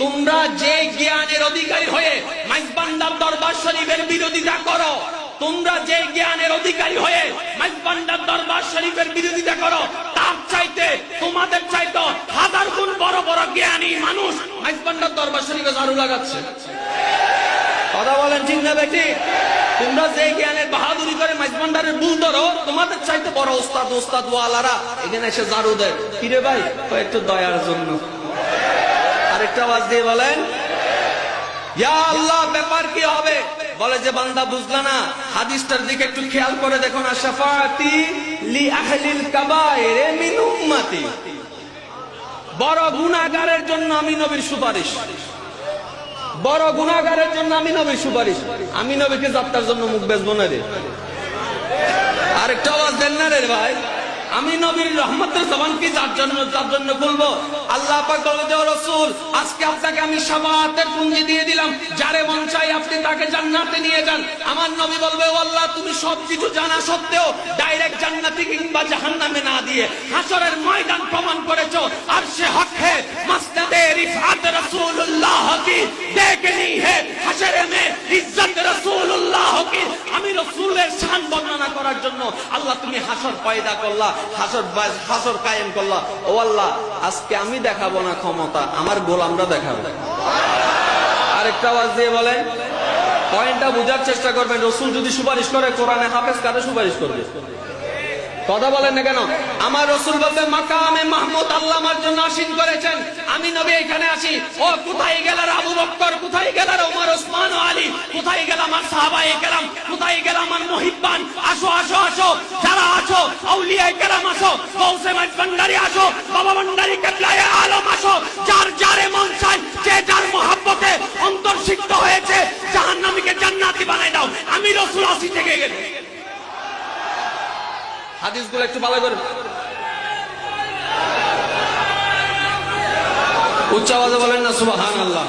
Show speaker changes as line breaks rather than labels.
তোমরা যে জ্ঞানের অধিকারী হয়ে মাইজবান্ডার দরবার শরীফের বিরোধিতা করো, তোমরা যে জ্ঞানের অধিকারী হয়ে মাইজবান্ডার দরবার শরীফের বিরোধিতা করো, তার চাইতে তোমাদের চাইতে হাজার গুণ বড় বড় জ্ঞানী মানুষ মাইজবান্ডার দরবার শরীফে ঝাড়ু লাগাচ্ছে। কথা বলেন ঠিক না তোমরা যে জ্ঞানের বাহাদুরি করে মাইজবান্ডারের ভুল ধরো, তোমাদের চাইতে বড় ওস্তাদ ওস্তাদ ওয়ালারা এখানে এসে ঝাড়ু দেয়। কিরে ভাই একটু দয়ার জন্য। আরেকটা আওয়াজ দিয়ে বলেন আল্লাহ, ব্যাপার কি হবে? বলে যে, বান্দা বুঝলা না। হাদিসটার দিকে একটু খেয়াল করে দেখো না উম্মতি। বড় গুনাহগারের জন্য আমি নবীর সুপারিশ। বড় গুনাহগারের জন্য আমি নবীর সুপারিশ। আমি নবীকে যাত্রার জন্য মুখ বেচবো না রে। আরেকটা আওয়াজ দেন না রে ভাই। আমি নবীর রহমতের জবান কি যার জন্য যার জন্য বলব? আল্লাহ রাসূল, আজকে আপনাকে আমি শাফাআতের পুঞ্জি দিয়ে দিলাম। যারে মন চাই আপনি তাকে জান্নাতে নিয়ে যান। আমার নবী বলবে আল্লাহ তুমি সব কিছু জানা সত্ত্বেও ডাইরেক্ট জান্নাতে কিংবা জাহান্নামে না দিয়ে হাসরের ময়দান প্রমাণ করেছ। আর সে হক মসনদে রিফাত আমি করার জন্য আল্লাহ তুমি হাসর পয়দা করলা হাসর হাসর করলা। ও আল্লাহ, আজকে আমি দেখাবো না ক্ষমতা, আমার গোলামরা দেখাবে। আরেকটা আওয়াজ দিয়ে বলেন। পয়েন্টটা বোঝার চেষ্টা করবেন, রসুল যদি সুপারিশ করে, কোরআনে হাফেজ কারে সুপারিশ করবে? কথা বলেন না কেন? আমার রসুল বলবে মাকামে মাহমুদ আল্লাহ আমার জন্য আসীন করেছেন। আমি নবী এখানে আসি। ও, কোথায় গেল আবু বক্কর? কোথায় গেল ওমর ওসমান আলী? কোথায় গেল আমার সাহাবায়ে কেরাম? কোথায় গেল আমার মুহিব্বান? আসো আসো আসো। যারা আছো, আউলিয়ায়ে কেরাম আসো। গৌসে মাইজ ভান্ডারি আসো। বাবা ভান্ডারি কেবলায়ে আলম আসো। যার যারে মন চায়, যে যার মহাব্বতে অন্তর্সিক্ত হয়েছে, জাহান্নামীকে জান্নাতি বানাই দাও। আমি রসুল আসি থেকে গেলে। হাদিসগুলো একটু ভালো করে উচ্চ আওয়াজে বলেন না সুবাহান আল্লাহ